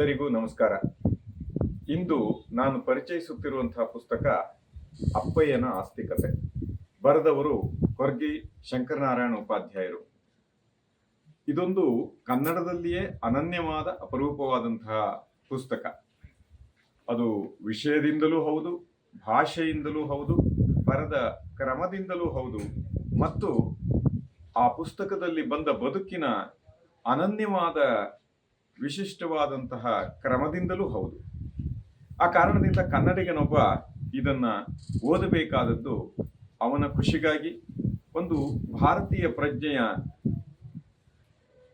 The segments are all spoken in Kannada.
ಎಲ್ಲರಿಗೂ ನಮಸ್ಕಾರ. ಇಂದು ನಾನು ಪರಿಚಯಿಸುತ್ತಿರುವಂತಹ ಪುಸ್ತಕ ಅಪ್ಪಯ್ಯನ ಆಸ್ತಿಕತೆ. ಬರೆದವರು ಕೊರ್ಗಿ ಶಂಕರನಾರಾಯಣ ಉಪಾಧ್ಯಾಯರು. ಇದೊಂದು ಕನ್ನಡದಲ್ಲಿಯೇ ಅನನ್ಯವಾದ ಅಪರೂಪವಾದಂತಹ ಪುಸ್ತಕ. ಅದು ವಿಷಯದಿಂದಲೂ ಹೌದು, ಭಾಷೆಯಿಂದಲೂ ಹೌದು, ಬರೆದ ಕ್ರಮದಿಂದಲೂ ಹೌದು, ಮತ್ತು ಆ ಪುಸ್ತಕದಲ್ಲಿ ಬಂದ ಬದುಕಿನ ಅನನ್ಯವಾದ ವಿಶಿಷ್ಟವಾದಂತಹ ಕ್ರಮದಿಂದಲೂ ಹೌದು. ಆ ಕಾರಣದಿಂದ ಕನ್ನಡಿಗನೊಬ್ಬ ಇದನ್ನು ಓದಬೇಕಾದದ್ದು ಅವನ ಖುಷಿಗಾಗಿ ಒಂದು ಭಾರತೀಯ ಪ್ರಜ್ಞೆಯ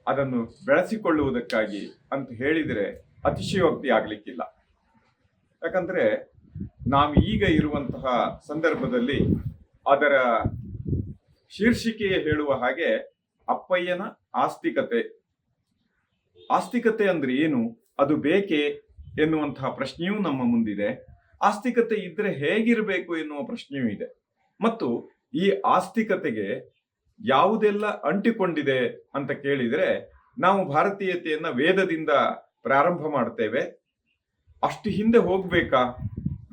ಅದನ್ನು ಬೆಳೆಸಿಕೊಳ್ಳುವುದಕ್ಕಾಗಿ ಅಂತ ಹೇಳಿದರೆ ಅತಿಶಯೋಕ್ತಿ ಆಗಲಿಕ್ಕಿಲ್ಲ. ಯಾಕಂದ್ರೆ ನಾವು ಈಗ ಇರುವಂತಹ ಸಂದರ್ಭದಲ್ಲಿ ಅದರ ಶೀರ್ಷಿಕೆಯ ಹೇಳುವ ಹಾಗೆ ಅಪ್ಪಯ್ಯನ ಆಸ್ತಿಕತೆ ಆಸ್ತಿಕತೆ ಅಂದ್ರೆ ಏನು? ಅದು ಬೇಕೆ ಎನ್ನುವಂತಹ ಪ್ರಶ್ನೆಯೂ ನಮ್ಮ ಮುಂದಿದೆ. ಆಸ್ತಿಕತೆ ಇದ್ರೆ ಹೇಗಿರಬೇಕು ಎನ್ನುವ ಪ್ರಶ್ನೆಯೂ ಇದೆ. ಮತ್ತು ಈ ಆಸ್ತಿಕತೆಗೆ ಯಾವುದೆಲ್ಲ ಅಂಟಿಕೊಂಡಿದೆ ಅಂತ ಕೇಳಿದರೆ ನಾವು ಭಾರತೀಯತೆಯನ್ನ ವೇದದಿಂದ ಪ್ರಾರಂಭ ಮಾಡ್ತೇವೆ. ಅಷ್ಟು ಹಿಂದೆ ಹೋಗ್ಬೇಕಾ?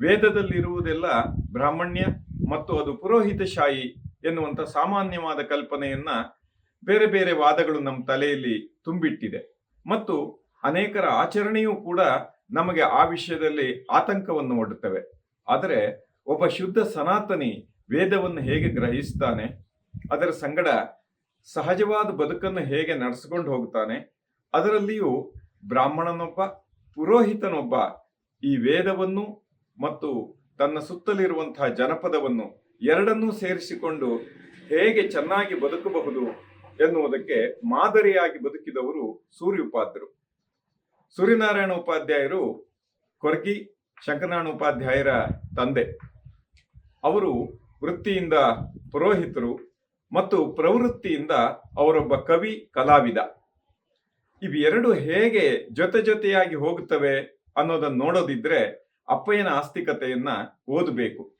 ವೇದದಲ್ಲಿರುವುದೆಲ್ಲ ಬ್ರಾಹ್ಮಣ್ಯ ಮತ್ತು ಅದು ಪುರೋಹಿತಶಾಹಿ ಎನ್ನುವಂಥ ಸಾಮಾನ್ಯವಾದ ಕಲ್ಪನೆಯನ್ನ ಬೇರೆ ಬೇರೆ ವಾದಗಳು ನಮ್ಮ ತಲೆಯಲ್ಲಿ ತುಂಬಿಟ್ಟಿದೆ. ಮತ್ತು ಅನೇಕರ ಆಚರಣೆಯೂ ಕೂಡ ನಮಗೆ ಆ ವಿಷಯದಲ್ಲಿ ಆತಂಕವನ್ನು ಒಡ್ಡುತ್ತವೆ. ಆದರೆ ಒಬ್ಬ ಶುದ್ಧ ಸನಾತನಿ ವೇದವನ್ನು ಹೇಗೆ ಗ್ರಹಿಸ್ತಾನೆ, ಅದರ ಸಂಗಡ ಸಹಜವಾದ ಬದುಕನ್ನು ಹೇಗೆ ನಡೆಸಿಕೊಂಡು ಹೋಗುತ್ತಾನೆ ಅದರಲ್ಲಿಯೂ ಬ್ರಾಹ್ಮಣನೊಬ್ಬ, ಪುರೋಹಿತನೊಬ್ಬ ಈ ವೇದವನ್ನು ಮತ್ತು ತನ್ನ ಸುತ್ತಲಿರುವಂತಹ ಜನಪದವನ್ನು ಎರಡನ್ನೂ ಸೇರಿಸಿಕೊಂಡು ಹೇಗೆ ಚೆನ್ನಾಗಿ ಬದುಕಬಹುದು ಎನ್ನುವುದಕ್ಕೆ ಮಾದರಿಯಾಗಿ ಬದುಕಿದವರು ಸೂರ್ಯೋಪಾಧ್ಯರು. ಸೂರ್ಯನಾರಾಯಣ ಉಪಾಧ್ಯಾಯರು ಕೊರ್ಗಿ ಶಂಕರನಾರಾಯಣ ಉಪಾಧ್ಯಾಯರ ತಂದೆ. ಅವರು ವೃತ್ತಿಯಿಂದ ಪುರೋಹಿತರು ಮತ್ತು ಪ್ರವೃತ್ತಿಯಿಂದ ಅವರೊಬ್ಬ ಕವಿ, ಕಲಾವಿದ. ಇವೆರಡು ಹೇಗೆ ಜೊತೆ ಜೊತೆಯಾಗಿ ಹೋಗುತ್ತವೆ ಅನ್ನೋದನ್ನ ನೋಡೋದಿದ್ರೆ ಅಪ್ಪಯ್ಯನ ಆಸ್ತಿಕತೆಯನ್ನ ಓದಬೇಕು.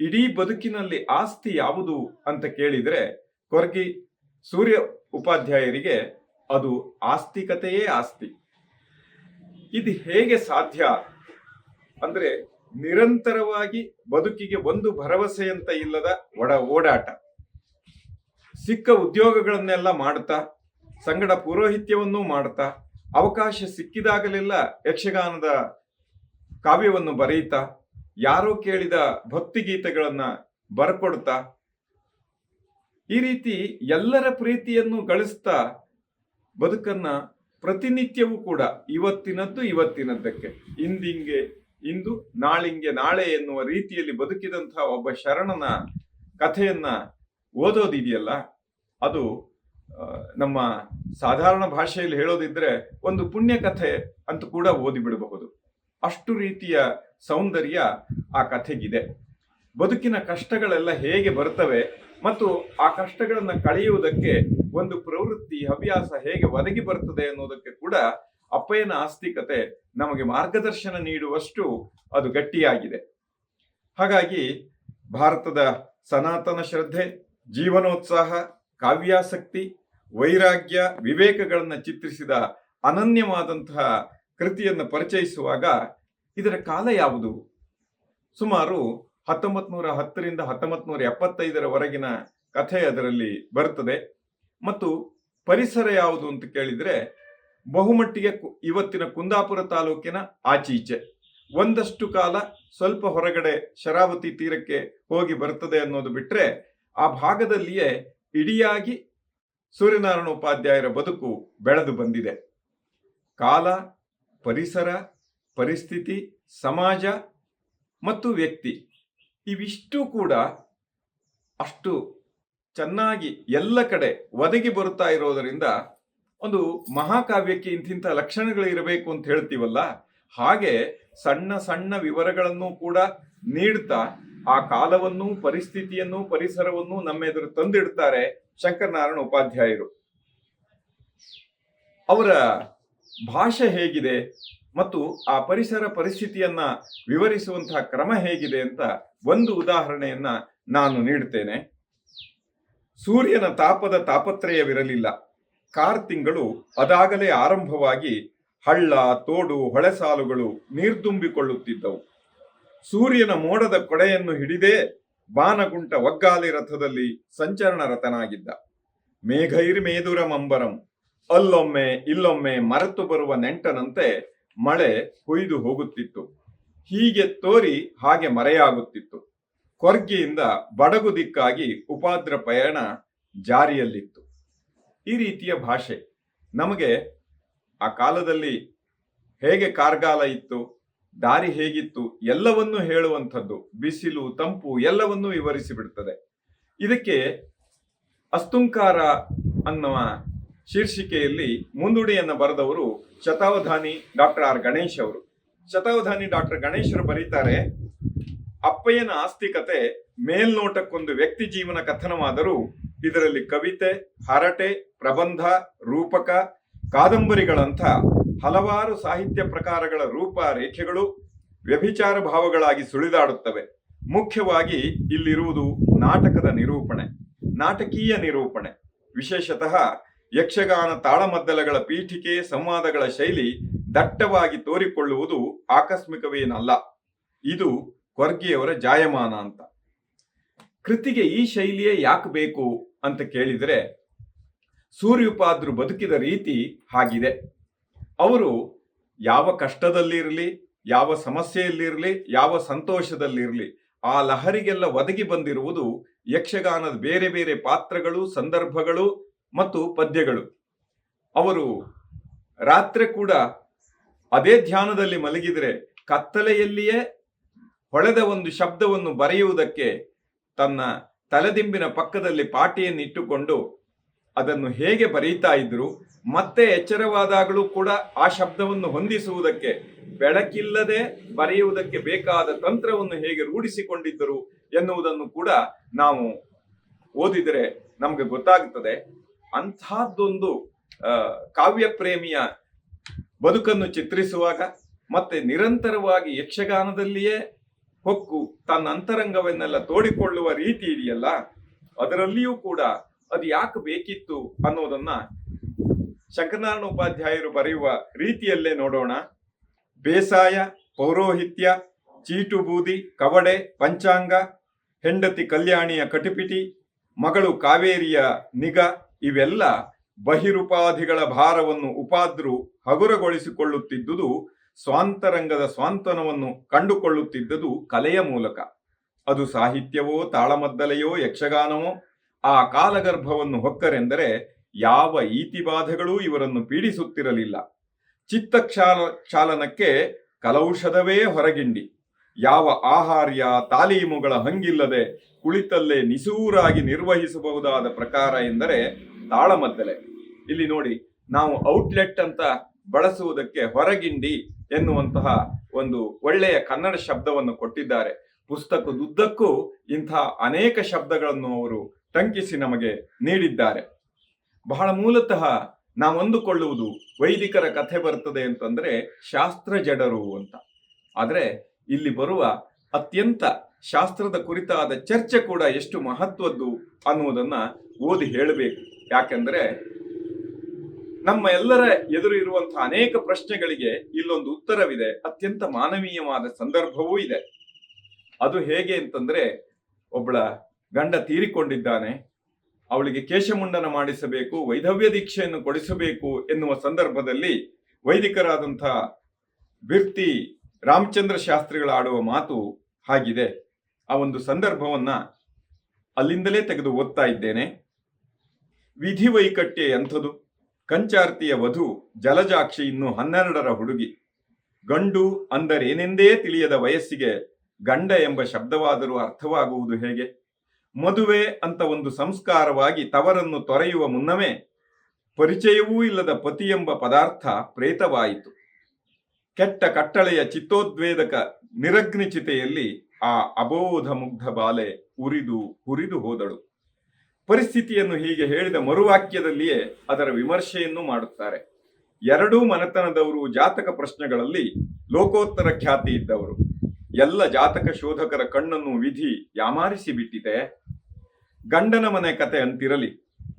ಇಡೀ ಬದುಕಿನಲ್ಲಿ ಆಸ್ತಿ ಯಾವುದು ಅಂತ ಕೇಳಿದ್ರೆ ಕೊರ್ಗಿ ಸೂರ್ಯ ಉಪಾಧ್ಯಾಯರಿಗೆ ಅದು ಆಸ್ತಿಕತೆಯೇ ಆಸ್ತಿ. ಇದು ಹೇಗೆ ಸಾಧ್ಯ? ಅಂದ್ರೆ ನಿರಂತರವಾಗಿ ಬದುಕಿಗೆ ಒಂದು ಭರವಸೆಯಂತ ಇಲ್ಲದ ಒಡ ಓಡಾಟ. ಸಿಕ್ಕ ಉದ್ಯೋಗಗಳನ್ನೆಲ್ಲ ಮಾಡ್ತಾ, ಸಂಗಡ ಪುರೋಹಿತ್ಯವನ್ನೂ ಮಾಡ್ತಾ, ಅವಕಾಶ ಸಿಕ್ಕಿದಾಗಲೆಲ್ಲ ಯಕ್ಷಗಾನದ ಕಾವ್ಯವನ್ನು ಬರೆಯುತ್ತಾ ಯಾರೋ ಕೇಳಿದ ಭಕ್ತಿ ಗೀತೆಗಳನ್ನ ಬರ್ಕೊಡ್ತಾ ಈ ರೀತಿ ಎಲ್ಲರ ಪ್ರೀತಿಯನ್ನು ಗಳಿಸ್ತಾ ಬದುಕನ್ನ ಪ್ರತಿನಿತ್ಯವೂ ಕೂಡ ಇವತ್ತಿನದ್ದು ಇವತ್ತಿನದ್ದಕ್ಕೆ. ಇಂದಿಂಗೆ ಇಂದು, ನಾಳಿಂಗೆ, ನಾಳೆ ಎನ್ನುವ ರೀತಿಯಲ್ಲಿ ಬದುಕಿದಂತಹ ಒಬ್ಬ ಶರಣನ ಕಥೆಯನ್ನ ಓದೋದಿದೆಯಲ್ಲ? ಅದು ನಮ್ಮ ಸಾಧಾರಣ ಭಾಷೆಯಲ್ಲಿ ಹೇಳೋದಿದ್ರೆ ಒಂದು ಪುಣ್ಯ ಕಥೆ ಅಂತ ಕೂಡ ಓದಿ ಬಿಡಬಹುದು ಅಷ್ಟು ರೀತಿಯ ಸೌಂದರ್ಯ ಆ ಕಥೆಗಿದೆ. ಬದುಕಿನ ಕಷ್ಟಗಳೆಲ್ಲ ಹೇಗೆ ಬರ್ತವೆ ಮತ್ತು ಆ ಕಷ್ಟಗಳನ್ನು ಕಳೆಯುವುದಕ್ಕೆ ಒಂದು ಪ್ರವೃತ್ತಿ, ಹವ್ಯಾಸ ಹೇಗೆ ಒದಗಿ ಬರ್ತದೆ ಅನ್ನೋದಕ್ಕೆ ಕೂಡ ಅಪ್ಪಯ್ಯನ ಆಸ್ತಿಕತೆ ನಮಗೆ ಮಾರ್ಗದರ್ಶನ ನೀಡುವಷ್ಟು ಅದು ಗಟ್ಟಿಯಾಗಿದೆ. ಹಾಗಾಗಿ ಭಾರತದ ಸನಾತನ ಶ್ರದ್ಧೆ, ಜೀವನೋತ್ಸಾಹ, ಕಾವ್ಯಾಸಕ್ತಿ, ವೈರಾಗ್ಯ, ವಿವೇಕಗಳನ್ನು ಚಿತ್ರಿಸಿದ ಅನನ್ಯವಾದಂತಹ ಕೃತಿಯನ್ನು ಪರಿಚಯಿಸುವಾಗ ಇದರ ಕಾಲ ಯಾವುದು? ಸುಮಾರು ಹತ್ತೊಂಬತ್ ನೂರ ಹತ್ತರಿಂದ ಹತ್ತೊಂಬತ್ ನೂರ ಎಪ್ಪತ್ತೈದರವರೆಗಿನ ಕಥೆ ಅದರಲ್ಲಿ ಬರ್ತದೆ ಮತ್ತು ಪರಿಸರ ಯಾವುದು ಅಂತ ಕೇಳಿದ್ರೆ ಬಹುಮಟ್ಟಿಗೆ ಇವತ್ತಿನ ಕುಂದಾಪುರ ತಾಲೂಕಿನ ಆಚೀಚೆ. ಒಂದಷ್ಟು ಕಾಲ ಸ್ವಲ್ಪ ಹೊರಗಡೆ ಶರಾವತಿ ತೀರಕ್ಕೆ ಹೋಗಿ ಬರ್ತದೆ ಅನ್ನೋದು ಬಿಟ್ರೆ ಆ ಭಾಗದಲ್ಲಿಯೇ ಇಡಿಯಾಗಿ ಸೂರ್ಯನಾರಾಯಣ ಉಪಾಧ್ಯಾಯರ ಬದುಕು ಬೆಳೆದು ಬಂದಿದೆ. ಕಾಲ, ಪರಿಸರ, ಪರಿಸ್ಥಿತಿ, ಸಮಾಜ ಮತ್ತು ವ್ಯಕ್ತಿ. ಇವಿಷ್ಟು ಕೂಡ ಅಷ್ಟು ಚೆನ್ನಾಗಿ ಎಲ್ಲ ಕಡೆ ಒದಗಿ ಬರುತ್ತಾ ಇರೋದರಿಂದ ಒಂದು ಮಹಾಕಾವ್ಯಕ್ಕೆ ಇಂತಿಂಥ ಲಕ್ಷಣಗಳು ಇರಬೇಕು ಅಂತ ಹೇಳ್ತೀವಲ್ಲ? ಹಾಗೆ ಸಣ್ಣ ಸಣ್ಣ ವಿವರಗಳನ್ನು ಕೂಡ ನೀಡ್ತಾ ಆ ಕಾಲವನ್ನು, ಪರಿಸ್ಥಿತಿಯನ್ನು, ಪರಿಸರವನ್ನು ನಮ್ಮೆದುರು ತಂದಿಡ್ತಾರೆ ಶಂಕರನಾರಾಯಣ ಉಪಾಧ್ಯಾಯರು. ಅವರ ಭಾಷೆ ಹೇಗಿದೆ? ಮತ್ತು ಆ ಪರಿಸರ ಪರಿಸ್ಥಿತಿಯನ್ನ ವಿವರಿಸುವಂತಹ ಕ್ರಮ ಹೇಗಿದೆ ಅಂತ ಒಂದು ಉದಾಹರಣೆಯನ್ನ ನಾನು ನೀಡುತ್ತೇನೆ ಸೂರ್ಯನ ತಾಪದ ತಾಪತ್ರಯವಿರಲಿಲ್ಲ. ಕಾರ್ ತಿಂಗಳು ಅದಾಗಲೇ ಆರಂಭವಾಗಿ ಹಳ್ಳ, ತೋಡು, ಹೊಳೆಸಾಲುಗಳು ನೀರ್ದುಂಬಿಕೊಳ್ಳುತ್ತಿದ್ದವು. ಸೂರ್ಯನ ಮೋಡದ ಕೊಡೆಯನ್ನು ಹಿಡಿದೇ ಬಾನಗುಂಟ ಒಗ್ಗಾಲಿ ರಥದಲ್ಲಿ ಸಂಚರಣ ರಥನಾಗಿದ್ದ ಮೇಘೈರ್ಮೇದುರ ಮಂಬರಂ ಅಲ್ಲೊಮ್ಮೆ, ಇಲ್ಲೊಮ್ಮೆ ಮರೆತು ಬರುವ ನೆಂಟನಂತೆ ಮಳೆ ಕೊಯ್ದು ಹೋಗುತ್ತಿತ್ತು. ಹೀಗೆ ತೋರಿ ಹಾಗೆ ಮರೆಯಾಗುತ್ತಿತ್ತು. ಕೊರ್ಗಿಯಿಂದ ಬಡಗು ದಿಕ್ಕಾಗಿ ಉಪಾದ್ರ ಪಯಣ ಜಾರಿಯಲ್ಲಿತ್ತು. ಈ ರೀತಿಯ ಭಾಷೆ ನಮಗೆ ಆ ಕಾಲದಲ್ಲಿ ಹೇಗೆ ಕಾರ್ಗಾಲ ಇತ್ತು, ದಾರಿ ಹೇಗಿತ್ತು, ಎಲ್ಲವನ್ನೂ ಹೇಳುವಂಥದ್ದು, ಬಿಸಿಲು, ತಂಪು ಎಲ್ಲವನ್ನೂ ವಿವರಿಸಿ ಬಿಡ್ತದೆ ಇದಕ್ಕೆ ಅಸ್ತುಂಕಾರ ಅನ್ನುವ ಶೀರ್ಷಿಕೆಯಲ್ಲಿ ಮುಂದುಡಿಯನ್ನು ಬರೆದವರು ಶತಾವಧಾನಿ ಡಾಕ್ಟರ್ ಆರ್ ಗಣೇಶ್ ಅವರು. ಶತಾವಧಾನಿ ಡಾಕ್ಟರ್ ಗಣೇಶರು ಬರೀತಾರೆ, ಅಪ್ಪಯ್ಯನ ಆಸ್ತಿಕತೆ ಮೇಲ್ನೋಟಕ್ಕೊಂದು ವ್ಯಕ್ತಿ ಜೀವನ ಕಥನವಾದರೂ ಇದರಲ್ಲಿ ಕವಿತೆ, ಹರಟೆ, ಪ್ರಬಂಧ, ರೂಪಕ, ಕಾದಂಬರಿಗಳಂಥ ಹಲವಾರು ಸಾಹಿತ್ಯ ಪ್ರಕಾರಗಳ ರೂಪ ರೇಖೆಗಳು ವ್ಯಭಿಚಾರ ಭಾವಗಳಾಗಿ ಸುಳಿದಾಡುತ್ತವೆ. ಮುಖ್ಯವಾಗಿ ಇಲ್ಲಿರುವುದು ನಾಟಕದ ನಿರೂಪಣೆ, ನಾಟಕೀಯ ನಿರೂಪಣೆ. ವಿಶೇಷತಃ ಯಕ್ಷಗಾನ ತಾಳಮದ್ದಲೆಗಳ ಪೀಠಿಕೆ ಸಂವಾದಗಳ ಶೈಲಿ ದಟ್ಟವಾಗಿ ತೋರಿಕೊಳ್ಳುವುದು ಆಕಸ್ಮಿಕವೇನಲ್ಲ. ಇದು ಕೊರ್ಗಿಯವರ ಜಾಯಮಾನ ಅಂತ. ಕೃತಿಗೆ ಈ ಶೈಲಿಯೇ ಯಾಕೆ ಬೇಕು ಅಂತ ಕೇಳಿದರೆ ಸೂರ್ಯುಪಾದ್ರು ಬದುಕಿದ ರೀತಿ ಹಾಗಿದೆ. ಅವರು ಯಾವ ಕಷ್ಟದಲ್ಲಿರಲಿ, ಯಾವ ಸಮಸ್ಯೆಯಲ್ಲಿರಲಿ, ಯಾವ ಸಂತೋಷದಲ್ಲಿರಲಿ, ಆ ಲಹರಿಗೆಲ್ಲ ಒದಗಿ ಬಂದಿರುವುದು ಯಕ್ಷಗಾನದ ಬೇರೆ ಬೇರೆ ಪಾತ್ರಗಳು, ಸಂದರ್ಭಗಳು ಮತ್ತು ಪದ್ಯಗಳು. ಅವರು ರಾತ್ರಿ ಕೂಡ ಅದೇ ಧ್ಯಾನದಲ್ಲಿ ಮಲಗಿದರೆ ಕತ್ತಲೆಯಲ್ಲಿಯೇ ಹೊಳೆದ ಒಂದು ಶಬ್ದವನ್ನು ಬರೆಯುವುದಕ್ಕೆ ತನ್ನ ತಲೆದಿಂಬಿನ ಪಕ್ಕದಲ್ಲಿ ಪಾಟಿಯನ್ನಿಟ್ಟುಕೊಂಡು ಅದನ್ನು ಹೇಗೆ ಬರೀತಾ ಇದ್ರು ಮತ್ತೆ ಎಚ್ಚರವಾದಾಗಲೂ ಕೂಡ ಆ ಶಬ್ದವನ್ನು ಹೊಂದಿಸುವುದಕ್ಕೆ ಬೆಳಕಿಲ್ಲದೆ ಬರೆಯುವುದಕ್ಕೆ ಬೇಕಾದ ತಂತ್ರವನ್ನು ಹೇಗೆ ರೂಢಿಸಿಕೊಂಡಿದ್ದರು ಎನ್ನುವುದನ್ನು ಕೂಡ ನಾವು ಓದಿದರೆ ನಮಗೆ ಗೊತ್ತಾಗುತ್ತದೆ. ಅಂಥದ್ದೊಂದು ಕಾವ್ಯ ಪ್ರೇಮಿಯ ಬದುಕನ್ನು ಚಿತ್ರಿಸುವಾಗ ಮತ್ತೆ ನಿರಂತರವಾಗಿ ಯಕ್ಷಗಾನದಲ್ಲಿಯೇ ಹೊಕ್ಕು ತನ್ನ ಅಂತರಂಗವನ್ನೆಲ್ಲ ತೋಡಿಕೊಳ್ಳುವ ರೀತಿ ಇದೆಯಲ್ಲ, ಅದರಲ್ಲಿಯೂ ಕೂಡ ಅದು ಯಾಕೆ ಬೇಕಿತ್ತು ಅನ್ನೋದನ್ನ ಶಂಕರನಾರಾಯಣ ಉಪಾಧ್ಯಾಯರು ಬರೆಯುವ ರೀತಿಯಲ್ಲೇ ನೋಡೋಣ. ಬೇಸಾಯ, ಪೌರೋಹಿತ್ಯ, ಚೀಟು ಬೂದಿ, ಕವಡೆ, ಪಂಚಾಂಗ, ಹೆಂಡತಿ ಕಲ್ಯಾಣಿಯ ಕಟಿಪಿಟಿ, ಮಗಳು ಕಾವೇರಿಯ ನಿಗ ಇವೆಲ್ಲ ಬಹಿರುಪಾಧಿಗಳ ಭಾರವನ್ನು ಉಪಾದ್ರು ಹಗುರಗೊಳಿಸಿಕೊಳ್ಳುತ್ತಿದ್ದುದು, ಸ್ವಾಂತರಂಗದ ಸ್ವಾಂತನವನ್ನು ಕಂಡುಕೊಳ್ಳುತ್ತಿದ್ದುದು ಕಲೆಯ ಮೂಲಕ. ಅದು ಸಾಹಿತ್ಯವೋ, ತಾಳಮದ್ದಲೆಯೋ, ಯಕ್ಷಗಾನವೋ, ಆ ಕಾಲಗರ್ಭವನ್ನು ಹೊಕ್ಕರೆಂದರೆ ಯಾವ ಈತಿಬಾಧೆಗಳೂ ಇವರನ್ನು ಪೀಡಿಸುತ್ತಿರಲಿಲ್ಲ. ಚಿತ್ತಕ್ಷಾಲ, ಚಾಲನಕ್ಕೆ ಕಲೌಷಧವೇ ಹೊರಗಿಂಡಿ. ಯಾವ ಆಹಾರ್ಯ ತಾಲೀಮುಗಳ ಹಂಗಿಲ್ಲದೆ ಕುಳಿತಲ್ಲೇ ನಿಸೂರಾಗಿ ನಿರ್ವಹಿಸಬಹುದಾದ ಪ್ರಕಾರ ಎಂದರೆ ತಾಳಮದ್ದಲೆ. ಇಲ್ಲಿ ನೋಡಿ, ನಾವು ಔಟ್ಲೆಟ್ ಅಂತ ಬಳಸುವುದಕ್ಕೆ ಹೊರಗಿಂಡಿ ಎನ್ನುವಂತಹ ಒಂದು ಒಳ್ಳೆಯ ಕನ್ನಡ ಶಬ್ದವನ್ನು ಕೊಟ್ಟಿದ್ದಾರೆ. ಪುಸ್ತಕದುದ್ದಕ್ಕೂ ಇಂತಹ ಅನೇಕ ಶಬ್ದಗಳನ್ನು ಅವರು ಟಂಕಿಸಿ ನಮಗೆ ನೀಡಿದ್ದಾರೆ. ಬಹಳ ಮೂಲತಃ ನಾವು ಅಂದುಕೊಳ್ಳುವುದು ವೈದಿಕರ ಕಥೆ ಬರ್ತದೆ ಅಂತಂದ್ರೆ ಶಾಸ್ತ್ರ ಜಡರು ಅಂತ. ಆದರೆ ಇಲ್ಲಿ ಬರುವ ಅತ್ಯಂತ ಶಾಸ್ತ್ರದ ಕುರಿತಾದ ಚರ್ಚೆ ಕೂಡ ಎಷ್ಟು ಮಹತ್ವದ್ದು ಅನ್ನುವುದನ್ನ ಓದಿ ಹೇಳಬೇಕು. ಯಾಕೆಂದ್ರೆ ನಮ್ಮ ಎಲ್ಲರ ಎದುರು ಇರುವಂತಹ ಅನೇಕ ಪ್ರಶ್ನೆಗಳಿಗೆ ಇಲ್ಲೊಂದು ಉತ್ತರವಿದೆ, ಅತ್ಯಂತ ಮಾನವೀಯವಾದ ಸಂದರ್ಭವೂ ಇದೆ. ಅದು ಹೇಗೆ ಅಂತಂದ್ರೆ ಒಬ್ಬಳ ಗಂಡ ತೀರಿಕೊಂಡಿದ್ದಾನೆ, ಅವಳಿಗೆ ಕೇಶಮುಂಡನ ಮಾಡಿಸಬೇಕು, ವೈಧವ್ಯ ದೀಕ್ಷೆಯನ್ನು ಕೊಡಿಸಬೇಕು ಎನ್ನುವ ಸಂದರ್ಭದಲ್ಲಿ ವೈದಿಕರಾದಂತಹ ಬಿರ್ತಿ ರಾಮಚಂದ್ರ ಶಾಸ್ತ್ರಿಗಳ ಆಡುವ ಮಾತು ಹಾಗಿದೆ. ಆ ಒಂದು ಸಂದರ್ಭವನ್ನ ಅಲ್ಲಿಂದಲೇ ತೆಗೆದು ಓದ್ತಾ ಇದ್ದೇನೆ. ವಿಧಿ ವೈಕಟ್ಯ ಎಂಥದು. ಕಂಚಾರ್ತಿಯ ವಧು ಜಲಜಾಕ್ಷಿ ಇನ್ನು ಹನ್ನೆರಡರ ಹುಡುಗಿ. ಗಂಡು ಅಂದರೇನೆಂದೇ ತಿಳಿಯದ ವಯಸ್ಸಿಗೆ ಗಂಡ ಎಂಬ ಶಬ್ದವಾದರೂ ಅರ್ಥವಾಗುವುದು ಹೇಗೆ? ಮದುವೆ ಅಂತ ಒಂದು ಸಂಸ್ಕಾರವಾಗಿ ತವರನ್ನು ತೊರೆಯುವ ಮುನ್ನವೇ ಪರಿಚಯವೂ ಇಲ್ಲದ ಪತಿ ಎಂಬ ಪದಾರ್ಥ ಪ್ರೇತವಾಯಿತು. ಕೆಟ್ಟ ಕಟ್ಟಳೆಯ ಚಿತ್ತೋದ್ವೇದಕ ನಿರಗ್ನಿಚಿತೆಯಲ್ಲಿ ಆ ಅಬೋಧ ಮುಗ್ಧ ಬಾಲೆ ಉರಿದು ಹುರಿದು ಹೋದಳು. ಪರಿಸ್ಥಿತಿಯನ್ನು ಹೀಗೆ ಹೇಳಿದ ಮರುವಾಕ್ಯದಲ್ಲಿಯೇ ಅದರ ವಿಮರ್ಶೆಯನ್ನು ಮಾಡುತ್ತಾರೆ. ಎರಡೂ ಮನೆತನದವರು ಜಾತಕ ಪ್ರಶ್ನೆಗಳಲ್ಲಿ ಲೋಕೋತ್ತರ ಖ್ಯಾತಿ ಇದ್ದವರು. ಎಲ್ಲ ಜಾತಕ ಶೋಧಕರ ಕಣ್ಣನ್ನು ವಿಧಿ ಯಾಮಾರಿಸಿ ಬಿಟ್ಟಿದೆ ಗಂಡನ ಮನೆ ಕತೆ ಅಂತಿರಲಿ.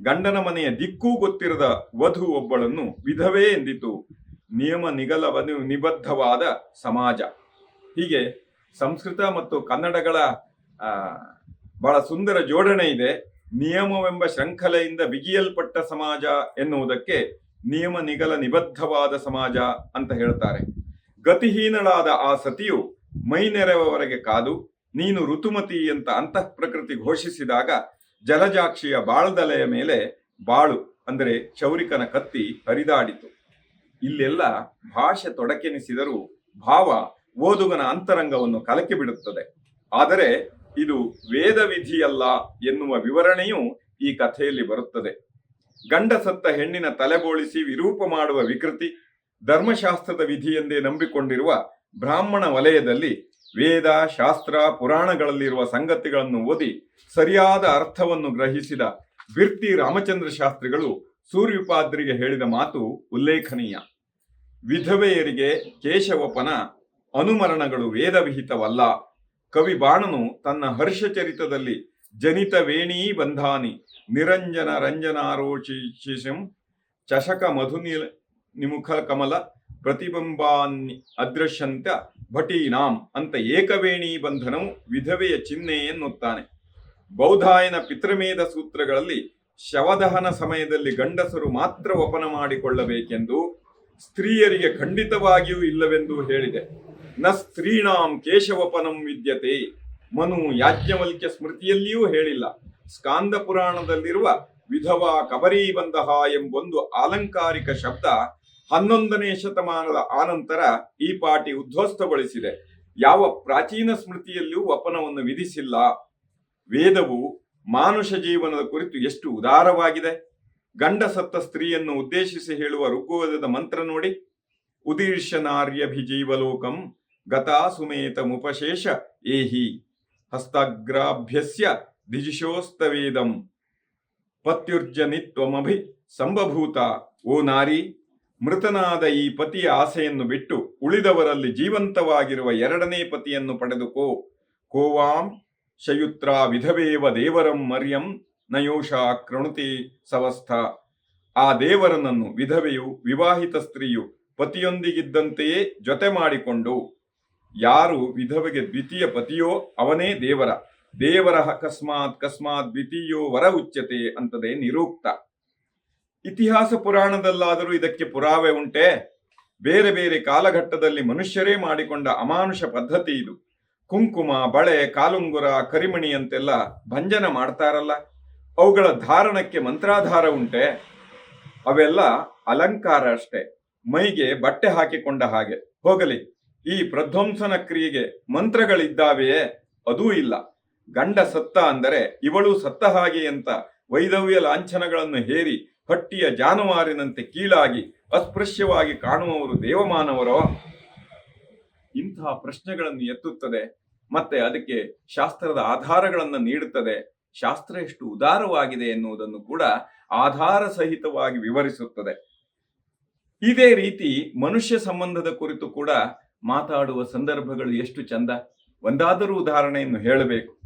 ಗಂಡನ ಮನೆಯ ದಿಕ್ಕೂ ಗೊತ್ತಿರದ ವಧು ಒಬ್ಬಳನ್ನು ವಿಧವೇ ಎಂದಿತು. ನಿಯಮ ನಿಗಲ ನಿಬದ್ಧವಾದ ಸಮಾಜ. ಹೀಗೆ ಸಂಸ್ಕೃತ ಮತ್ತು ಕನ್ನಡಗಳ ಬಹಳ ಸುಂದರ ಜೋಡಣೆ ಇದೆ. ನಿಯಮವೆಂಬ ಶೃಂಖಲೆಯಿಂದ ಬಿಗಿಯಲ್ಪಟ್ಟ ಸಮಾಜ ಎನ್ನುವುದಕ್ಕೆ ನಿಯಮ ನಿಗಲ ನಿಬದ್ಧವಾದ ಸಮಾಜ ಅಂತ ಹೇಳ್ತಾರೆ. ಗತಿಹೀನಳಾದ ಆ ಸತಿಯು ಮೈ ನೆರವವರೆಗೆ ಕಾದು ನೀನು ಋತುಮತಿ ಅಂತ ಅಂತಃ ಪ್ರಕೃತಿ ಘೋಷಿಸಿದಾಗ ಜಲಜಾಕ್ಷಿಯ ಬಾಳದಲೆಯ ಮೇಲೆ ಬಾಳು ಅಂದರೆ ಚೌರಿಕನ ಕತ್ತಿ ಹರಿದಾಡಿತು. ಇಲ್ಲೆಲ್ಲ ಭಾಷೆ ತೊಡಕೆನಿಸಿದರೂ ಭಾವ ಓದುಗನ ಅಂತರಂಗವನ್ನು ಕಲಕಿ ಬಿಡುತ್ತದೆ ಆದರೆ ಇದು ವೇದ ವಿಧಿಯಲ್ಲ ಎನ್ನುವ ವಿವರಣೆಯೂ ಈ ಕಥೆಯಲ್ಲಿ ಬರುತ್ತದೆ. ಗಂಡ ಸತ್ತ ಹೆಣ್ಣಿನ ತಲೆಬೋಳಿಸಿ ವಿರೂಪ ಮಾಡುವ ವಿಕೃತಿ, ಧರ್ಮಶಾಸ್ತ್ರದ ವಿಧಿಯೆಂದೇ ನಂಬಿಕೊಂಡಿರುವ ಬ್ರಾಹ್ಮಣ ವಲಯದಲ್ಲಿ ವೇದ, ಶಾಸ್ತ್ರ, ಪುರಾಣಗಳಲ್ಲಿರುವ ಸಂಗತಿಗಳನ್ನು ಓದಿ ಸರಿಯಾದ ಅರ್ಥವನ್ನು ಗ್ರಹಿಸಿದ ಬಿರ್ತಿ ರಾಮಚಂದ್ರ ಶಾಸ್ತ್ರಿಗಳು ಸೂರ್ಯಪಾದ್ರಿಗೆ ಹೇಳಿದ ಮಾತು ಉಲ್ಲೇಖನೀಯ. ವಿಧವೆಯರಿಗೆ ಕೇಶವಪನ, ಅನುಮರಣಗಳು ವೇದವಿಹಿತವಲ್ಲ. ಕವಿ ಬಾಣನು ತನ್ನ ಹರ್ಷಚರಿತದಲ್ಲಿ ಜನಿತ ವೇಣೀ ಬಂಧಾನಿ, ನಿರಂಜನ ರಂಜನಾರೋಚಿಶಂ ಚಷಕ ಮಧುನಿ ನಿಮುಖ ಕಮಲ ಪ್ರತಿಬಿಂಬಾನ್ನಿ ಅದೃಶ್ಯಂತ ಭಟೀನಾಂ ಅಂತ ಏಕವೇಣಿ ಬಂಧನವು ವಿಧವೆಯ ಚಿಹ್ನೆ ಎನ್ನುತ್ತಾನೆ. ಬೌಧಾಯನ ಪಿತೃಮೇಧ ಸೂತ್ರಗಳಲ್ಲಿ ಶವದಹನ ಸಮಯದಲ್ಲಿ ಗಂಡಸರು ಮಾತ್ರ ಒಪನ ಮಾಡಿಕೊಳ್ಳಬೇಕೆಂದು ಸ್ತ್ರೀಯರಿಗೆ ಖಂಡಿತವಾಗಿಯೂ ಇಲ್ಲವೆಂದು ಹೇಳಿದೆ. ನ ಸ್ತ್ರೀಣಾಂ ಕೇಶವಪನಂ ವಿದ್ಯತೆ. ಮನು ಯಾಜ್ಞವಲ್ಕ್ಯ ಸ್ಮೃತಿಯಲ್ಲಿಯೂ ಹೇಳಿಲ್ಲ. ಸ್ಕಾಂದ ಪುರಾಣದಲ್ಲಿರುವ ವಿಧವಾ ಬಂದಹ ಎಂಬೊಂದು ಆಲಂಕಾರಿಕ ಶಬ್ದ ಹನ್ನೊಂದನೇ ಶತಮಾನದ ಆನಂತರ ಈ ಪಾಟಿ ಉದ್ಧ್ವಸ್ತಗೊಳಿಸಿದೆ. ಯಾವ ಪ್ರಾಚೀನ ಸ್ಮೃತಿಯಲ್ಲಿಯೂ ವಪನವನ್ನು ವಿಧಿಸಿಲ್ಲ. ವೇದವು ಮಾನುಷ ಜೀವನದ ಕುರಿತು ಎಷ್ಟು ಉದಾರವಾಗಿದೆ. ಗಂಡ ಸತ್ತ ಸ್ತ್ರೀಯನ್ನು ಉದ್ದೇಶಿಸಿ ಹೇಳುವ ಋಗ್ವೇದದ ಮಂತ್ರ ನೋಡಿ. ಉದೀರ್ಷನಾರ್ಯಭಿಜೀವಲೋಕಂ ಗತಾ ಸುಮೇತ ಮುಪಶೇಷ ಏಹಿ ಹಸ್ತಗ್ರಾಭ್ಯಸ್ಯ ದಿಜಿಶೋಸ್ತವೇದಂ ಪತ್ಯುರ್ಜನಿತ್ವಮಭಿ ಸಂಭಭೂತ ಓ ನಾರಿ ಮೃತನಾದ ಈ ಪತಿಯ ಆಸೆಯನ್ನು ಬಿಟ್ಟು ಉಳಿದವರಲ್ಲಿ ಜೀವಂತವಾಗಿರುವ ಎರಡನೇ ಪತಿಯನ್ನು ಪಡೆದುಕೋ ಕೋವಾಂ ಶಯುತ್ರ ವಿಧವೇವ ದೇವರಂ ಮರ್ಯಂ ನಯೋಷ ಕೃಣುತಿ ಸವಸ್ಥ। ಆ ದೇವರನನ್ನು ವಿಧವೆಯು, ವಿವಾಹಿತ ಸ್ತ್ರೀಯು ಪತಿಯೊಂದಿಗಿದ್ದಂತೆಯೇ ಜೊತೆ ಮಾಡಿಕೊಂಡು ಯಾರು ವಿಧವೆಗೆ ದ್ವಿತೀಯ ಪತಿಯೋ ಅವನೇ ದೇವರ. ದೇವರ ಅಕಸ್ಮಾತ್ ಕಸ್ಮಾತ್ ದ್ವಿತೀಯೋ ವರ ಉಚ್ಯತೆ ಅಂತದೇ ನಿರೂಕ್ತ. ಇತಿಹಾಸ ಪುರಾಣದಲ್ಲಾದರೂ ಇದಕ್ಕೆ ಪುರಾವೆ ಉಂಟೆ. ಬೇರೆ ಬೇರೆ ಕಾಲಘಟ್ಟದಲ್ಲಿ ಮನುಷ್ಯರೇ ಮಾಡಿಕೊಂಡ ಅಮಾನುಷ ಪದ್ಧತಿ ಇದು. ಕುಂಕುಮ, ಬಳೆ, ಕಾಲುಂಗುರ ಕರಿಮಣಿ ಅಂತೆಲ್ಲ ಭಂಜನ ಮಾಡ್ತಾರಲ್ಲ. ಅವುಗಳ ಧಾರಣಕ್ಕೆ ಮಂತ್ರಾಧಾರ ಉಂಟೆ. ಅವೆಲ್ಲ ಅಲಂಕಾರ ಅಷ್ಟೆ. ಮೈಗೆ ಬಟ್ಟೆ ಹಾಕಿಕೊಂಡ ಹಾಗೆ. ಹೋಗಲಿ. ಈ ಪ್ರಧ್ವಂಸನ ಕ್ರಿಯೆಗೆ ಮಂತ್ರಗಳಿದ್ದಾವೆಯೇ? ಅದೂ ಇಲ್ಲ. ಗಂಡ ಸತ್ತ ಅಂದರೆ ಇವಳು ಸತ್ತ ಹಾಗೆ ಅಂತ ವೈದವ್ಯ ಲಾಂಛನಗಳನ್ನು ಹೇರಿ ಹಟ್ಟಿಯ ಜಾನುವಾರಿನಂತೆ ಕೀಳಾಗಿ ಅಸ್ಪೃಶ್ಯವಾಗಿ ಕಾಣುವವರು ದೇವಮಾನವರೋ? ಇಂತಹ ಪ್ರಶ್ನೆಗಳನ್ನು ಎತ್ತುತ್ತದೆ ಮತ್ತೆ ಅದಕ್ಕೆ ಶಾಸ್ತ್ರದ ಆಧಾರಗಳನ್ನು ನೀಡುತ್ತದೆ. ಶಾಸ್ತ್ರ ಎಷ್ಟು ಉದಾರವಾಗಿದೆ ಎನ್ನುವುದನ್ನು ಕೂಡ ಆಧಾರ ಸಹಿತವಾಗಿ ವಿವರಿಸುತ್ತದೆ. ಇದೇ ರೀತಿ ಮನುಷ್ಯ ಸಂಬಂಧದ ಕುರಿತು ಕೂಡ ಮಾತಾಡುವ ಸಂದರ್ಭಗಳು ಎಷ್ಟು ಚಂದ. ಒಂದಾದರೂ ಉದಾಹರಣೆಯನ್ನು ಹೇಳಬೇಕು.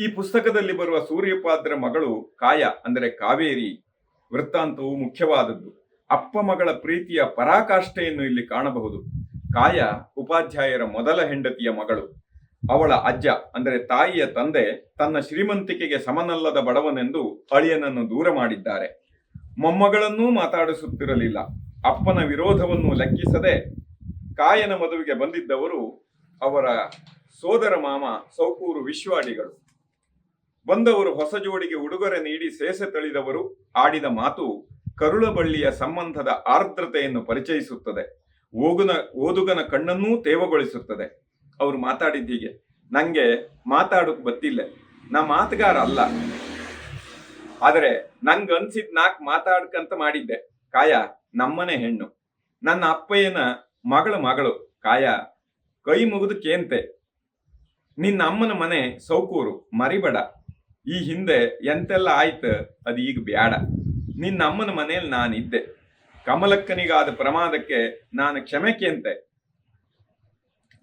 ಈ ಪುಸ್ತಕದಲ್ಲಿ ಬರುವ ಸೂರ್ಯಪಾದ್ರ ಮಗಳು ಕಾಯ, ಅಂದರೆ ಕಾವೇರಿ, ವೃತ್ತಾಂತವು ಮುಖ್ಯವಾದದ್ದು. ಅಪ್ಪ ಮಗಳ ಪ್ರೀತಿಯ ಪರಾಕಾಷ್ಠೆಯನ್ನು ಇಲ್ಲಿ ಕಾಣಬಹುದು. ಕಾಯ ಉಪಾಧ್ಯಾಯರ ಮೊದಲ ಹೆಂಡತಿಯ ಮಗಳು. ಅವಳ ಅಜ್ಜ, ಅಂದರೆ ತಾಯಿಯ ತಂದೆ, ತನ್ನ ಶ್ರೀಮಂತಿಕೆಗೆ ಸಮನಲ್ಲದ ಬಡವನೆಂದು ಅಳಿಯನನ್ನು ದೂರ ಮಾಡಿದ್ದಾರೆ. ಮೊಮ್ಮಗಳನ್ನೂ ಮಾತಾಡಿಸುತ್ತಿರಲಿಲ್ಲ. ಅಪ್ಪನ ವಿರೋಧವನ್ನು ಲೆಕ್ಕಿಸದೆ ಕಾಯನ ಮದುವೆಗೆ ಬಂದಿದ್ದವರು ಅವರ ಸೋದರ ಮಾಮ ಸೌಕೂರು ವಿಶ್ವಾಡಿಗಳು. ಬಂದವರು ಹೊಸ ಜೋಡಿಗೆ ಉಡುಗೊರೆ ನೀಡಿ ಸೇಸೆ ತಳಿದವರು ಆಡಿದ ಮಾತು ಕರುಳಬಳ್ಳಿಯ ಸಂಬಂಧದ ಆರ್ದ್ರತೆಯನ್ನು ಪರಿಚಯಿಸುತ್ತದೆ. ಓಗುನ, ಓದುಗನ ಕಣ್ಣನ್ನೂ ತೇವಗೊಳಿಸುತ್ತದೆ. ಅವರು ಮಾತಾಡಿದ್ದೀಗೆ ನಂಗೆ ಮಾತಾಡೋಕ್ ಬತ್ತಿಲ್ಲ ನಾ ಮಾತುಗಾರ ಅಲ್ಲ. ಆದರೆ ನಂಗೆ ಅನ್ಸಿದ್ ನಾಕ್ ಮಾತಾಡ್ಕಂತ ಮಾಡಿದ್ದೆ. ಕಾಯ, ನಮ್ಮನೆ ಹೆಣ್ಣು. ನನ್ನ ಅಪ್ಪಯ್ಯನ ಮಗಳ ಮಗಳು, ಕಾಯ, ಕೈ ಮುಗಿದು ಕೇಂತೆ. ನಿನ್ನ ಅಮ್ಮನ ಮನೆ ಸೌಕೂರು, ಮರಿಬೇಡ. ಈ ಹಿಂದೆ ಎಂತೆಲ್ಲ ಆಯ್ತು, ಅದು ಈಗ ಬ್ಯಾಡ. ನಿನ್ನ ಅಮ್ಮನ ಮನೆಯಲ್ಲಿ ನಾನಿದ್ದೆ. ಕಮಲಕ್ಕನಿಗಾದ ಪ್ರಮಾದಕ್ಕೆ ನಾನು ಕ್ಷಮೆ ಕೇಂತೆ.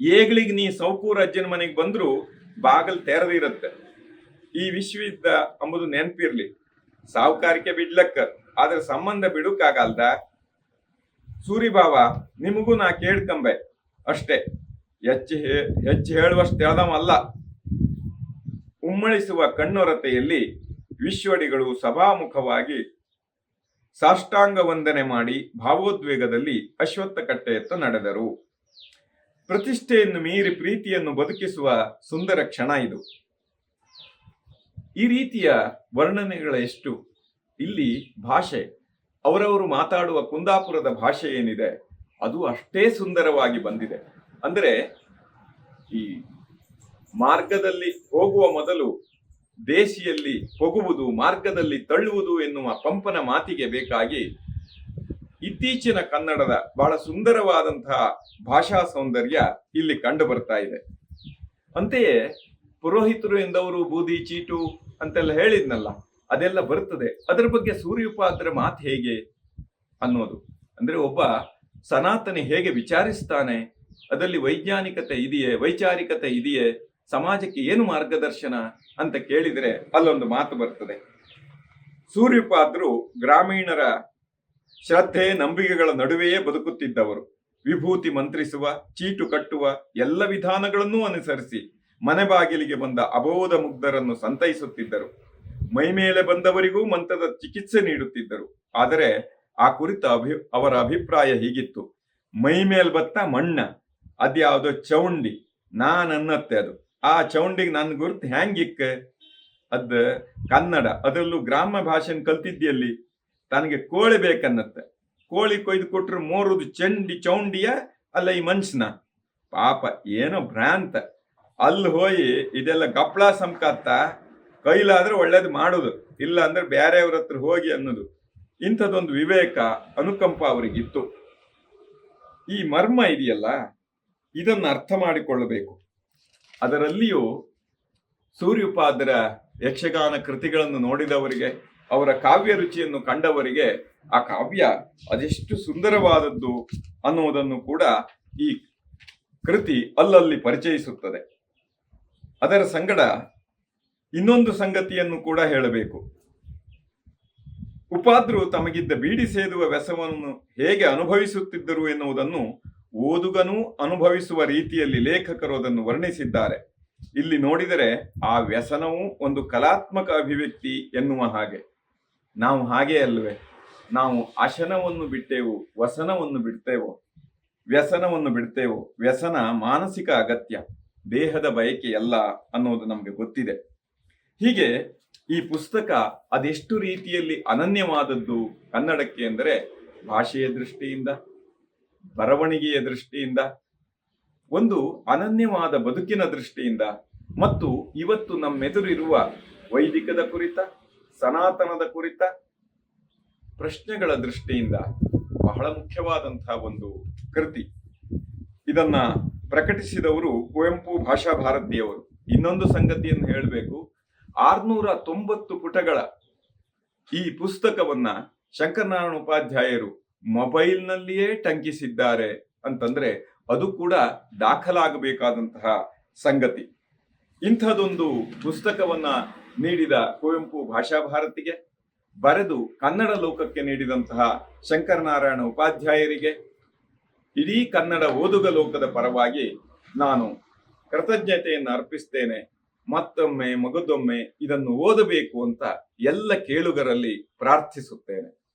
ಏಗ್ಲಿಗೆ ನೀ ಸೌಕೂರು ಅಜ್ಜನ ಮನೆಗೆ ಬಂದ್ರು ಬಾಗಲ್ ತೆರೆದಿರುತ್ತೆ ಈ ವಿಶ್ವಯುದ್ಧ ಅಂಬುದು ನೆನ್ಪಿರ್ಲಿ. ಸಾವುಕಾರಿಕೆ ಬಿಡ್ಲಕ್ಕ, ಆದ್ರೆ ಸಂಬಂಧ ಬಿಡುಕಾಗಲ್ದ? ಸೂರಿಭಾವ ನಿಮಗೂ ನಾ ಕೇಳ್ಕಂಬೆ. ಅಷ್ಟೇ. ಹೆಚ್ಚು ಹೆಚ್ಚು ಹೇಳುವಷ್ಟು ಹೇಳ್ದವಲ್ಲ ಉಮ್ಮಳಿಸುವ ಕಣ್ಣೊರತೆಯಲ್ಲಿ ವಿಶ್ವಡಿಗಳು ಸಭಾಮುಖವಾಗಿ ಸಾಷ್ಟಾಂಗ ವಂದನೆ ಮಾಡಿ ಭಾವೋದ್ವೇಗದಲ್ಲಿ ಅಶ್ವತ್ಥ ಕಟ್ಟೆಯತ್ತ ನಡೆದರು. ಪ್ರತಿಷ್ಠೆಯನ್ನು ಮೀರಿ ಪ್ರೀತಿಯನ್ನು ಬದುಕಿಸುವ ಸುಂದರ ಕ್ಷಣ ಇದು. ಈ ರೀತಿಯ ವರ್ಣನೆಗಳ ಎಷ್ಟು, ಇಲ್ಲಿ ಭಾಷೆ. ಅವರವರು ಮಾತಾಡುವ ಕುಂದಾಪುರದ ಭಾಷೆ ಏನಿದೆ, ಅದು ಅಷ್ಟೇ ಸುಂದರವಾಗಿ ಬಂದಿದೆ. ಅಂದರೆ ಈ ಮಾರ್ಗದಲ್ಲಿ ಹೋಗುವ ಮೊದಲು ದೇಶಿಯಲ್ಲಿ ಹೋಗುವುದು, ಮಾರ್ಗದಲ್ಲಿ ತಳ್ಳುವುದು ಎನ್ನುವ ಪಂಪನ ಮಾತಿಗೆ ಬೇಕಾಗಿ ಇತ್ತೀಚಿನ ಕನ್ನಡದ ಬಹಳ ಸುಂದರವಾದಂತಹ ಭಾಷಾ ಸೌಂದರ್ಯ ಇಲ್ಲಿ ಕಂಡು ಬರ್ತಾ ಇದೆ. ಅಂತೆಯೇ ಪುರೋಹಿತರು ಎಂದವರು ಬೂದಿ ಚೀಟು ಅಂತೆಲ್ಲ ಹೇಳಿದ್ನಲ್ಲ ಅದೆಲ್ಲ ಬರ್ತದೆ ಅದರ ಬಗ್ಗೆ ಸೂರ್ಯೋಪಾದ್ರ ಮಾತು ಹೇಗೆ ಅನ್ನೋದು. ಅಂದ್ರೆ ಒಬ್ಬ ಸನಾತನಿ ಹೇಗೆ ವಿಚಾರಿಸ್ತಾನೆ, ಅದರಲ್ಲಿ ವೈಜ್ಞಾನಿಕತೆ ಇದೆಯೇ, ವೈಚಾರಿಕತೆ ಇದೆಯೇ, ಸಮಾಜಕ್ಕೆ ಏನು ಮಾರ್ಗದರ್ಶನ ಅಂತ ಕೇಳಿದರೆ ಅಲ್ಲೊಂದು ಮಾತು ಬರ್ತದೆ. ಸೂರ್ಯಪಾದ್ರು ಗ್ರಾಮೀಣರ ಶ್ರದ್ಧೆ, ನಂಬಿಕೆಗಳ ನಡುವೆಯೇ ಬದುಕುತ್ತಿದ್ದವರು. ವಿಭೂತಿ ಮಂತ್ರಿಸುವ, ಚೀಟು ಕಟ್ಟುವ ಎಲ್ಲ ವಿಧಾನಗಳನ್ನೂ ಅನುಸರಿಸಿ ಮನೆ ಬಾಗಿಲಿಗೆ ಬಂದ ಅಬೋಧ ಮುಗ್ಧರನ್ನು ಸಂತೈಸುತ್ತಿದ್ದರು. ಮೈಮೇಲೆ ಬಂದವರಿಗೂ ಮಂತ್ರದ ಚಿಕಿತ್ಸೆ ನೀಡುತ್ತಿದ್ದರು. ಆದರೆ ಆ ಕುರಿತ ಅಭಿ, ಅವರ ಅಭಿಪ್ರಾಯ ಹೀಗಿತ್ತು. ಮೈ ಮೇಲ್ ಬತ್ತ ಮಣ್ಣ, ಅದ್ಯಾವುದೋ ಚೌಂಡಿ, ನಾನ್ ಅನ್ನತ್ತೆ ಅದು. ಆ ಚೌಂಡಿಗೆ ನನ್ನ ಗುರುತು ಹ್ಯಾಂಗಿಕ್ಕ? ಅದ್ ಕನ್ನಡ, ಅದರಲ್ಲೂ ಗ್ರಾಮ ಭಾಷೆನ ಕಲ್ತಿದ್ದಲ್ಲಿ ತನಗೆ ಕೋಳಿ ಬೇಕನ್ನತ್ತೆ. ಕೋಳಿ ಕೊಯ್ದು ಕೊಟ್ರೆ ಮೋರುದು ಚಂಡಿ ಚೌಂಡಿಯ, ಅಲ್ಲ ಈ ಮನ್ಸನ ಪಾಪ, ಏನೋ ಭ್ರಾಂತ. ಅಲ್ಲಿ ಹೋಗಿ ಇದೆಲ್ಲ ಗಪ್ಳ ಸಂಕಾತ್ತ? ಕೈಲಾದ್ರೆ ಒಳ್ಳೇದು ಮಾಡೋದು, ಇಲ್ಲ ಅಂದ್ರೆ ಬೇರೆಯವ್ರ ಹತ್ರ ಹೋಗಿ ಅನ್ನೋದು. ಇಂಥದ್ದೊಂದು ವಿವೇಕ, ಅನುಕಂಪ ಅವರಿಗಿತ್ತು. ಈ ಮರ್ಮ ಇದೆಯಲ್ಲ, ಇದನ್ನು ಅರ್ಥ ಮಾಡಿಕೊಳ್ಳಬೇಕು. ಅದರಲ್ಲಿಯೂ ಸೂರ್ಯೋಪಾದರ ಯಕ್ಷಗಾನ ಕೃತಿಗಳನ್ನು ನೋಡಿದವರಿಗೆ, ಅವರ ಕಾವ್ಯ ರುಚಿಯನ್ನು ಕಂಡವರಿಗೆ ಆ ಕಾವ್ಯ ಅದೆಷ್ಟು ಸುಂದರವಾದದ್ದು ಅನ್ನುವುದನ್ನು ಕೂಡ ಈ ಕೃತಿ ಅಲ್ಲಲ್ಲಿ ಪರಿಚಯಿಸುತ್ತದೆ. ಅದರ ಸಂಗಡ ಇನ್ನೊಂದು ಸಂಗತಿಯನ್ನು ಕೂಡ ಹೇಳಬೇಕು. ಉಪಾದ್ರು ತಮಗಿದ್ದ ಬೀಡಿ ಸೇದುವ ವ್ಯಸವನ್ನು ಹೇಗೆ ಅನುಭವಿಸುತ್ತಿದ್ದರು ಎನ್ನುವುದನ್ನು ಓದುಗನೂ ಅನುಭವಿಸುವ ರೀತಿಯಲ್ಲಿ ಲೇಖಕರು ಅದನ್ನು ವರ್ಣಿಸಿದ್ದಾರೆ. ಇಲ್ಲಿ ನೋಡಿದರೆ ಆ ವ್ಯಸನವು ಒಂದು ಕಲಾತ್ಮಕ ಅಭಿವ್ಯಕ್ತಿ ಎನ್ನುವ ಹಾಗೆ. ನಾವು ಹಾಗೆ ಅಲ್ವೇ? ನಾವು ಅಶನವನ್ನು ಬಿಟ್ಟೆವು ವಸನವನ್ನು ಬಿಡ್ತೇವೋ, ವ್ಯಸನವನ್ನು ಬಿಡ್ತೇವೋ. ವ್ಯಸನ ಮಾನಸಿಕ ಅಗತ್ಯ, ದೇಹದ ಬಯಕೆಯಲ್ಲ ಅನ್ನೋದು ನಮಗೆ ಗೊತ್ತಿದೆ. ಹೀಗೆ ಈ ಪುಸ್ತಕ ಅದೆಷ್ಟು ರೀತಿಯಲ್ಲಿ ಅನನ್ಯವಾದದ್ದು ಕನ್ನಡಕ್ಕೆ ಅಂದರೆ ಭಾಷೆಯ ದೃಷ್ಟಿಯಿಂದ, ಬರವಣಿಗೆಯ ದೃಷ್ಟಿಯಿಂದ, ಒಂದು ಅನನ್ಯವಾದ ಬದುಕಿನ ದೃಷ್ಟಿಯಿಂದ, ಮತ್ತು ಇವತ್ತು ನಮ್ಮೆದುರಿರುವ ವೈದಿಕದ ಕುರಿತ, ಸನಾತನದ ಕುರಿತ ಪ್ರಶ್ನೆಗಳ ದೃಷ್ಟಿಯಿಂದ ಬಹಳ ಮುಖ್ಯವಾದಂತಹ ಒಂದು ಕೃತಿ. ಇದನ್ನ ಪ್ರಕಟಿಸಿದವರು ಕುವೆಂಪು ಭಾಷಾ ಭಾರತಿಯವರು ಇನ್ನೊಂದು ಸಂಗತಿಯನ್ನು ಹೇಳಬೇಕು. ಆರ್ನೂರ ತೊಂಬತ್ತು ಪುಟಗಳ ಈ ಪುಸ್ತಕವನ್ನ ಶಂಕರನಾರಾಯಣ ಉಪಾಧ್ಯಾಯರು ಮೊಬೈಲ್ನಲ್ಲಿಯೇ ಟಂಕಿಸಿದ್ದಾರೆ ಅಂತಂದ್ರೆ ಅದು ಕೂಡ ದಾಖಲಾಗಬೇಕಾದಂತಹ ಸಂಗತಿ. ಇಂಥದೊಂದು ಪುಸ್ತಕವನ್ನ ನೀಡಿದ ಕುವೆಂಪು ಭಾಷಾ ಭಾರತಿಗೆ ಬರೆದು ಕನ್ನಡ ಲೋಕಕ್ಕೆ ನೀಡಿದಂತಹ ಶಂಕರನಾರಾಯಣ ಉಪಾಧ್ಯಾಯರಿಗೆ, ಇಡೀ ಕನ್ನಡ ಓದುಗ ಲೋಕದ ಪರವಾಗಿ ನಾನು ಕೃತಜ್ಞತೆಯನ್ನು ಅರ್ಪಿಸ್ತೇನೆ. ಮತ್ತೊಮ್ಮೆ ಮಗದೊಮ್ಮೆ ಇದನ್ನು ಓದಬೇಕು ಅಂತ ಎಲ್ಲ ಕೇಳುಗರಲ್ಲಿ ಪ್ರಾರ್ಥಿಸುತ್ತೇನೆ.